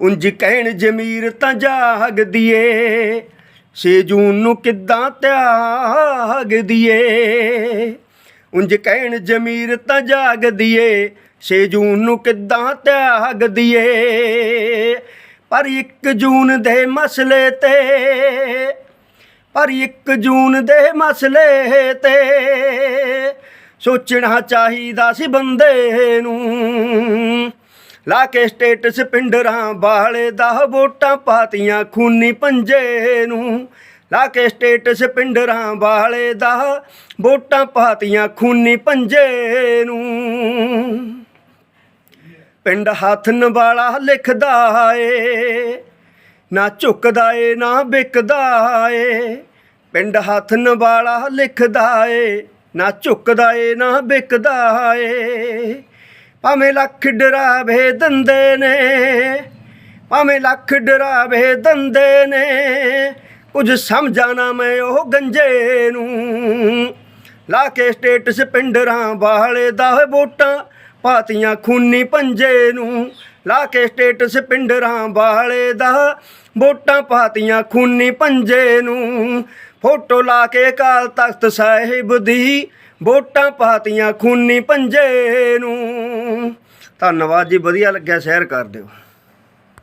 ਉਂਝ ਕਹਿਣ ਜਮੀਰ ਤਾਂ ਜਾਗਦੀ ਏ 6 ਜੂਨ ਨੂੰ ਕਿੱਦਾਂ ਤਿਆਗਦੀ ਏ ਉਂਝ ਕਹਿਣ ਜਮੀਰ ਤਾਂ ਜਾਗਦੀ ਏ 6 ਜੂਨ ਨੂੰ ਕਿੱਦਾਂ ਤਿਆਗਦੀ ਏ ਪਰ 1 ਜੂਨ ਦੇ ਮਸਲੇ ਤੇ, ਪਰ 1 ਜੂਨ ਦੇ ਮਸਲੇ ਤੇ ਸੋਚਣਾ ਚਾਹੀਦਾ ਸੀ ਬੰਦੇ ਨੂੰ। ਲਾ ਕੇ ਸਟੇਟਸ ਪਿੰਡਰਾਂ ਵਾਲੇ ਦਾ ਵੋਟਾਂ ਪਾਤੀਆਂ ਖੂਨੀ ਪੰਜੇ ਨੂੰ। ਲਾ ਕੇ ਸਟੇਟਸ ਪਿੰਡਰਾਂ ਵਾਲੇ ਦਾ ਵੋਟਾਂ ਪਾਤੀਆਂ ਖੂਨੀ ਪੰਜੇ ਨੂੰ। ਪਿੰਡ ਹੱਥਨ ਵਾਲਾ ਲਿਖਦਾ ਏ, ਨਾ ਝੁਕਦਾ ਏ, ਨਾ ਵਿਕਦਾ ਏ। ਪਿੰਡ ਹੱਥਨ ਵਾਲਾ ਲਿਖਦਾ ਏ, ਨਾ ਝੁਕਦਾ ਏ, ਨਾ ਵਿਕਦਾ ਏ। ਭਾਵੇਂ ਲੱਖ ਡਰਾਵੇ ਦੰਦੇ ਨੇ, ਭਾਵੇਂ ਲੱਖ ਡਰਾਵੇ ਦੰਦੇ ਨੇ, ਕੁਝ ਸਮਝਾ ਨਾ ਮੈਂ ਉਹ ਗੰਜੇ ਨੂੰ। ਲਾ ਕੇ ਸਟੇਟਸ ਪਿੰਡਰਾਂ ਵਾਲੇ ਦਾ ਵੋਟਾਂ, ਪਾਤੀਆਂ ਖੂਨੀ ਪੰਜੇ ਨੂੰ। ਲਾ ਕੇ ਸਟੇਟਸ ਪਿੰਡਰਾਂ ਵਾਲੇ ਦਾ ਵੋਟਾਂ, ਪਾਤੀਆਂ ਖੂਨੀ ਪੰਜੇ ਨੂੰ। ਫੋਟੋ ਲਾ ਕੇ ਕਾਲ ਤਖਤ ਸਾਹਿਬ ਦੀ ਵੋਟਾਂ, ਪਾਤੀਆਂ ਖੂਨੀ ਪੰਜੇ ਨੂੰ। ਧੰਨਵਾਦ ਜੀ ਵਧੀਆ ਲੱਗਿਆ ਸ਼ੇਅਰ ਕਰ ਦਿਓ।